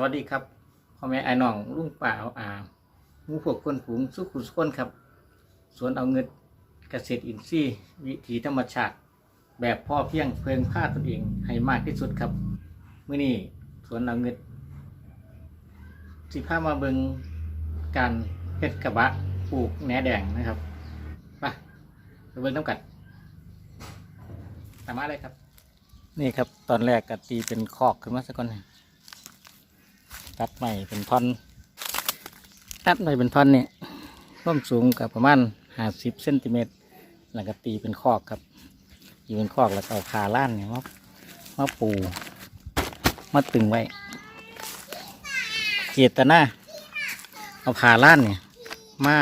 สวัสดีครับพ่อแม่ไอ้น้องลุงป่าอาอาหมูพวกคนฝูงสุขุสคนครับ สวนเอาเงินเกษตรอินทรีย์วิถีธรรมชาติ แบบพ่อเพียงเพิงผ้าตนเองให้มากที่สุดครับเมื่อนี้สวนเอาเงินสิพามาเบิงการเฮ็ดกระบะปลูกแหนแดงนะครับไปไปเบิงน้ำกัดตามมาเลยครับ นี่ครับตอนแรกกตีเป็นคอกขึ้นมาสักก่อนหนึ่ง ตัดใหม่เป็นท่อนตัดใหม่เป็นท่อนเนี่ยร่วามสูงกับประมาณห้าสิบเซนติเมตรแล้วก็ตีเป็นคอกครับตีเป็นคอกแล้วก็เอาคาล้านเนี่ยมามาปูมาตึงไว้ เจตนาเอาผาล้านเนี่ยมา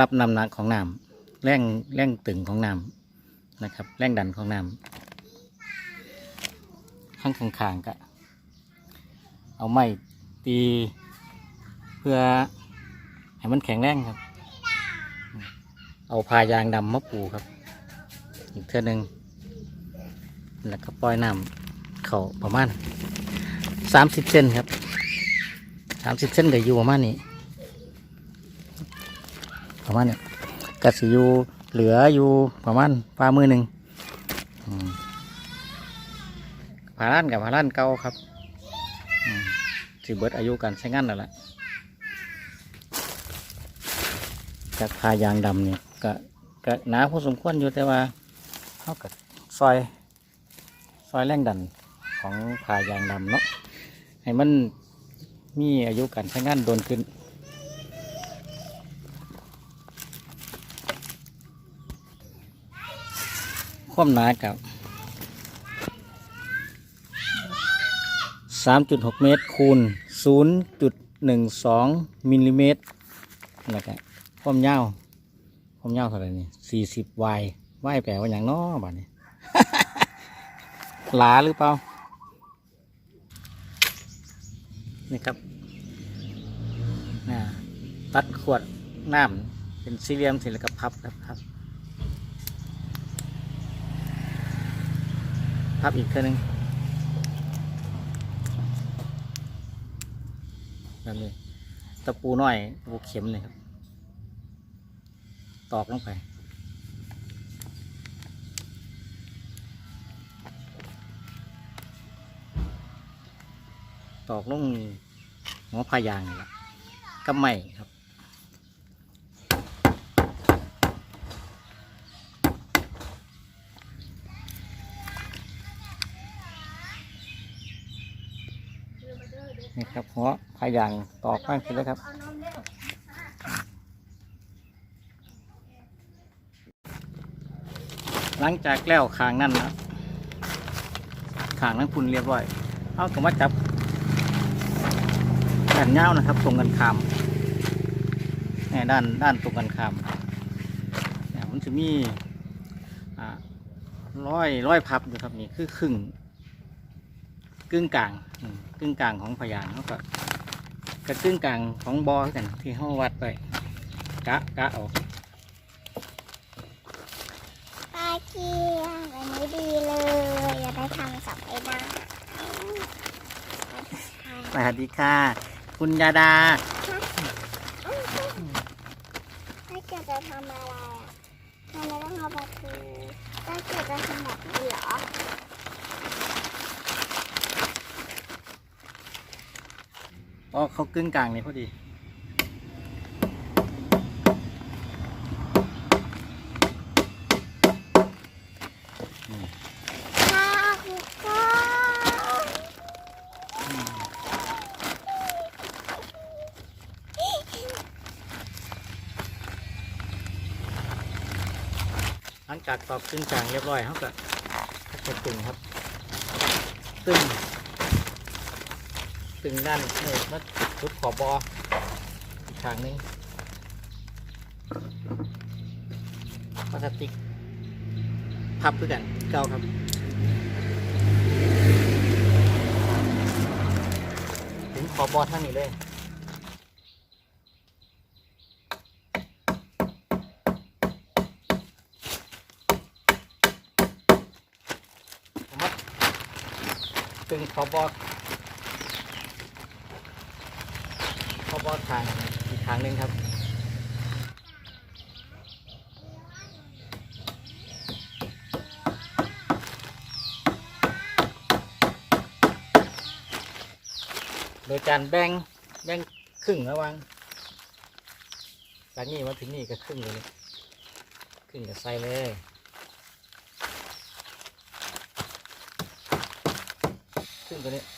รับน้ำหนักของน้ำแรงแรงตึงของน้ำนะครับ แรงดันของน้ำข้างข้างๆก็เอาไม้ ตีเพื่อให้มันแข็งแรงครับ เอาพายางดำมาปูครับ อีกเท่านึง แล้วก็ปล่อยน้ำเขาประมาณสามสิบเซนครับสามสิบเซนก็อยู่ประมาณนี้ ประมาณนี้กระสีอยู่เหลืออยู่ประมาณฝ่ามือหนึ่งอืมผาล้านกับผาล้านเก่าครับ สิเบิดอายุการใช้งานแล้วล่ะจากพายางดำเนี่ยก็ก็หนาพอสมควรอยู่แต่ว่าเท่ากับซอยซอยแรงดันของพายางดำเนาะให้มันมีอายุการใช้งานโดนขึ้นความหนากับ 3.6 เมตรคูณ 0.12 มิลลิเมตรแล้วก็ความยาวความยาวเท่าไหร่นี่ 40 y y แปลว่าอย่างน้อบ้านี้ หลาหรือเปล่า นี่ครับน่ะตัดขวดน้ำเป็นสี่เหลี่ยมสี่เหลี่ยมกับพับครับพับพับอีกเท่านึง แบบนี้ตะปูน้อยตะปูเข็มเลยครับ ตอกลงไป ตอกลงหัวพายางนี่แหละกับไม้ครับนี่ครับหัว พยางตอกมากขึ้นแล้วครับหลังจากแล้วคางนั่นนะคางนั้นคุณเรียบร้อย เอาก็มาจับแผ่นเงานะครับ ตรงกันข้ามเนี่ยด้านด้านตรงกันข้ามเนี่ยมันจะมีร้อยร้อยพับอยู่ครับนี่คือครึ่งกึ่งกลางกึ่งกลางของพยางเขาก็ กับกึ่งกลางของบอกันที่เขาวัดไปกะกะออกป้าเกียร์วันนี้ดีเลย อยากได้ทำกับไอ้ดาสวัสดีค่ะ คุณยาดา ถ้าเกิดจะทำอะไรอะทำไมต้องเอาปลาทูถ้าเกิดจะทำแบบนี้เหรอ อ๋อ เขากึ่งกลางนี่พอดีหลังจากตอกกึ่งกลางเรียบร้อยเขาก็จะตึงครับตึง ตึงด้านนี่มาทุบขอบบออีกทางนึงพลาสติกพับด้วยกันเก้าครับถึงขอบบอทางนี้เลยมาตึงขอบอ บอดทางอีกทางหนึ่งครับโดยการแบ่งแบ่งครึ่งระหวังจากนี้มาถึงนี่ก็ครึ่งเลยครึ่งก็ใส่เลย ครึ่งตัวนี้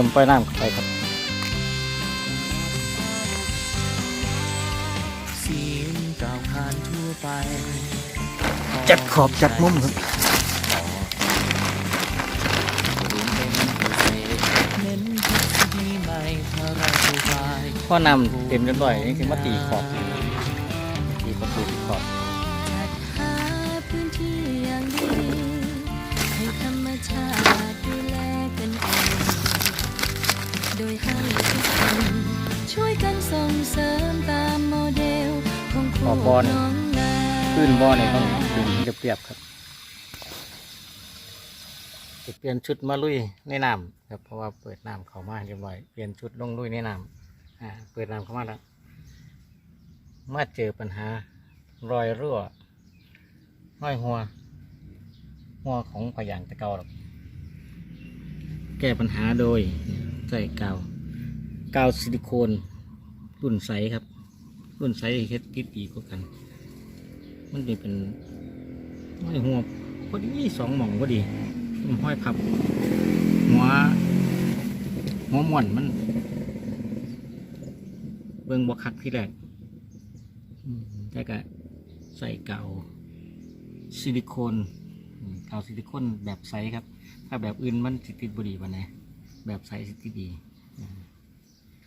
เนิ่มปล่อยน้ำเข้าไปครับเสียงกล่าวขานทั่วไปจัดขอบจัดมุมครับรวมเป็นเกษตรเน้นทฤษฎีใหม่พระราชบายพ่อนำเต็มจนบ่อยนี่คือมาตีขอบตีประตูตีขอบ ส่งเสริมตามโมเดลของครูขอบอล น้องนาขึ้นบ่อเนี่ยต้องดึงเรียบๆครับจะเปลี่ยนชุดมาลุยในน้ำครับเพราะว่าเปิดน้ำเข้ามาเรียบร้อยเปลี่ยนชุดลงลุยในน้ำอ่าเปิดน้ำเข้ามาแล้วมาเจอปัญหารอยรั่วห้อยหัว หัวของพยางตะเกาหรอกแก้ปัญหาโดยใส่กาวกาวซิลิโคน รุ่นใสครับ รุ่นใสเฮ็ดติดดีกว่ากัน มันจะเป็นห้อยหัวพอดีสองหม่องพอดีมันห้อยพับ หัว หัวหม่อนมัน เบิ่งบวคักที่แรกอืมแต่ก็ใส่เก่าซิลิโคนเก่าซิลิโคนแบบใสครับ ถ้าแบบอื่นมันสิติดบุดีวันนะแบบใสสิติดดี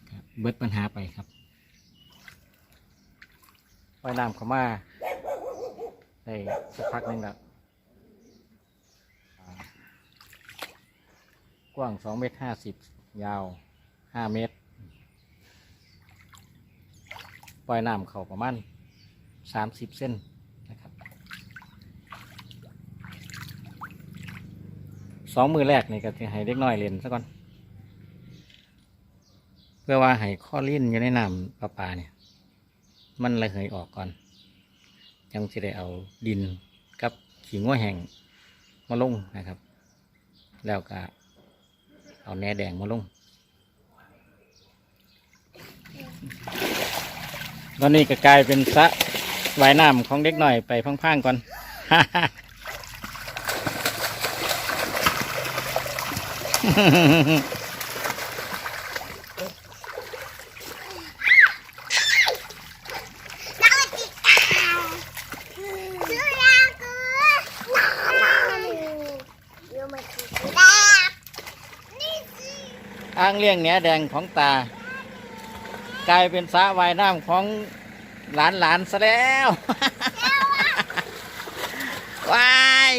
ครับเบิดปัญหาไปครับ ว่ายน้ำเข้ามาได้สักพักหนึ่งแล้วกว้างสองเมตรห้าสิบยาวห้าเมตร ปล่อยน้ำเข้าประมาณสามสิบเส้นนะครับสองมือแรกนี่ก็จะให้เล็กน้อยเล่นซะก่อน เพื่อว่าให้ข้อลิ้นอยู่ในน้ำประปาเนี่ย มันระเหยออกก่อน ยังจะได้เอาดินกับขี้งัวแห้งมาลงนะครับ แล้วก็เอาแหนแดงมาลง ตอนนี้ก็กลายเป็นสะวายน้ำของเด็กหน่อยไปพังๆก่อนชื่อยาคือเดี๋ยวมากินแดกนี่สิ อ้างเลี้ยงแหนแดงของตา กลายเป็นสระว่ายน้ำของหลานๆซะแล้วว้าย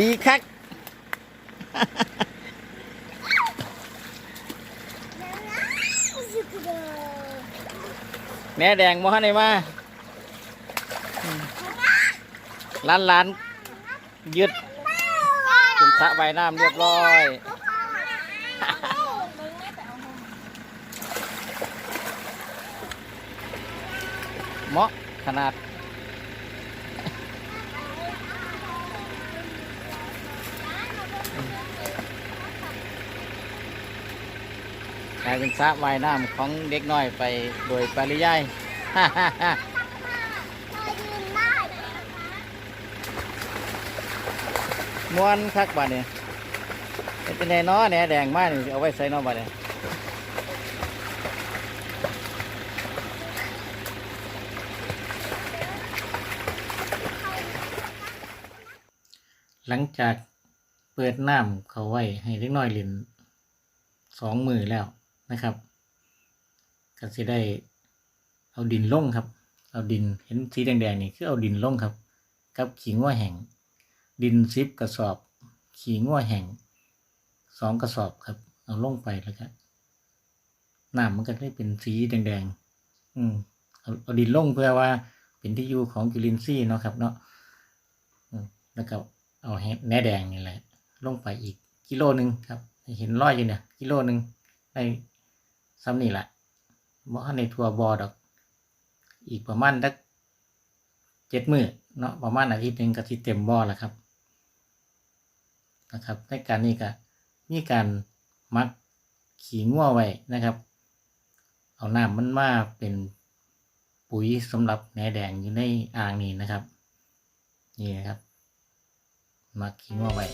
ดีคักสุดเลยแหนแดงมอในมาหลานหลานๆยึดเป็นสระว่ายน้ำเรียบร้อย เหมาะขนาด กลายเป็นสระว่ายน้ำของเด็กน้อยไปโดยปริยาย ม้วนคักบาดเนี่ย เป็นไงเนาะแหนแดงมากนี่เอาไว้ใส่นาะบาเนี่ยหลังจากเปิดน้ำเขาไว้ให้เล็กน้อยเลินสองมือแล้วนะครับก็สิได้เอาดินลงครับ เอาดินเห็นสีแดงๆนี่คือเอาดินลงครับ กับขี้งัวแห้งดินซิปกระสอบขี้งัวแห้ง สองกระสอบครับ เอาลงไปแล้วก็น้ำมันก็ได้เป็นสีแดงๆอืมเอาเอาดินลงเพื่อว่าเป็นที่อยู่ของจุลินทรีย์เนาะครับ เนาะอืมแล้วก็เอาแหนแดงนี่แหละ ลงไปอีกกิโลหนึ่งครับ เห็นรอยอยู่เนี่ย กิโลหนึ่งในซ้ำนี่แหละบ่ทันในทัวบอดอก อีกประมาณสักเจ็ดมือเนาะประมาณอาทิตย์หนึ่งก็ที่เต็มบ่อแล้วครับ นะครับในการนี้ก็ มีการมักขี่งัวไว้นะครับ เอาน้ำมันมาเป็นปุ๋ยสำหรับแหนแดงอยู่ในอ่างนี้นะครับ นี่นะครับ มักขี่งัวไว้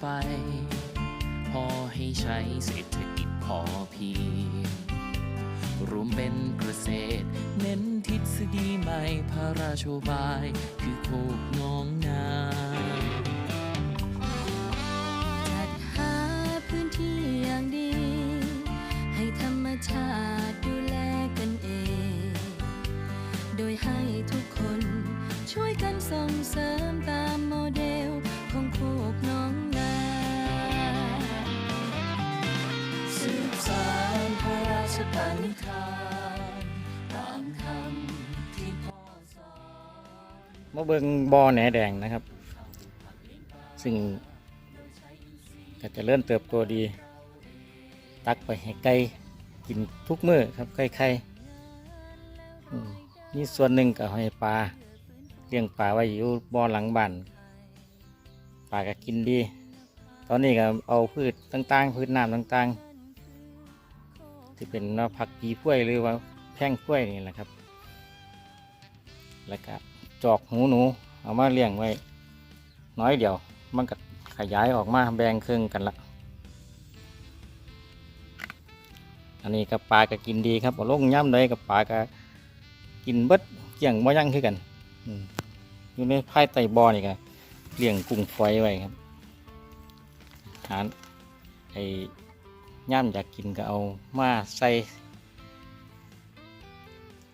ไป พอให้ใช้เศรษฐกิจพอเพียง รวมเป็นเกษตร เน้นทฤษฎีใหม่พระราชบาย คือโคกน้องนา มาเบิงบอแหนแดงนะครับ ซึ่งก็จะเริ่มเติบโตดี ตักไปให้ไก่กินทุกมื้อครับไก่ไข่นี่ส่วนหนึ่งก็ให้ปลาเลี้ยงปลาไว้อยู่บ่อหลังบ้านปลาก็กินดี ตอนนี้ก็เอาพืชต่างๆ พืชน้ำต่างๆ ที่เป็นผักปีพ้วยหรือว่าแพร่งพ้วยนี่แหละครับ แล้วก็ จอกหูหนู เอามาเลี้ยงไว้ น้อยเดียว มันก็ขยายออกมาแบ่งครึ่งกันละ อันนี้กับปลาก็กินดีครับเอาลงย่ำเลยกับปลาก็กินเบิดเกี่ยงบ่ยั่งคือกันอืมอยู่ในภายใต้บ่อนี่ก็เลี้ยงกุ้งฝอยไว้ครับหารไอ้ย่ำอยากกินก็เอามาใส่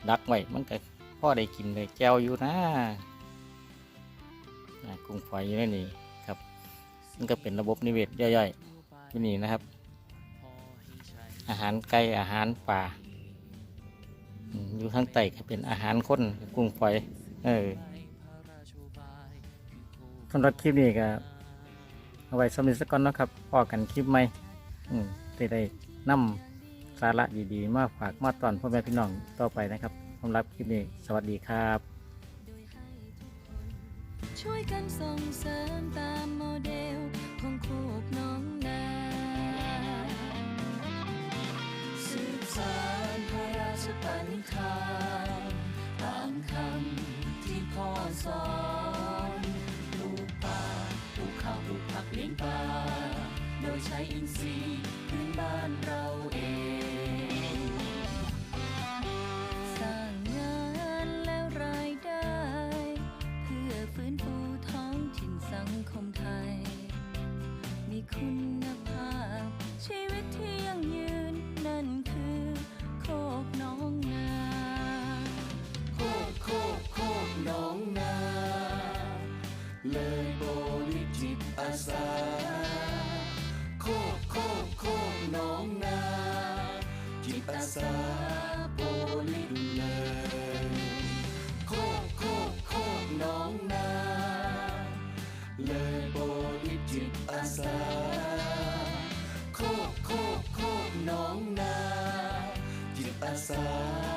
ดักไว้มันก็ พ่อได้กินเลยแก้วอยู่นะกุ้งฝอยอยู่ในนี่ครับมันก็เป็นระบบนิเวศย่อยๆที่นี่นะครับ อาหารไก่อาหารป่า อยู่ข้างใต้ก็เป็นอาหารคนกุ้งฝอยเออสำหรับคลิปนี้ก็เอาไว้สำหรับสักก่อนนะครับพอกันคลิปใหม่จะได้นำสาระดีๆ มาฝากมาตอนพ่อแม่พี่น้องต่อไปนะครับำหรับคลิปนี้ สวัสดีครับ ช่วยกันส่งเสริมตามโมเดลของโคกน้องนาสืบสานพระราชปณิธานตามคำที่พ่อสอนปลูกป่าปลูกข้าวปลูกผักเลี้ยงปลาโดยใช้อินทรีย์พื้นบ้านเราเอง น้องนาจิตอาสาโปลิดูแลโคกโคกโคกน้องนาเลยโปลิจิตอาสาโคกโคกโคกน้องนาจิตอาสา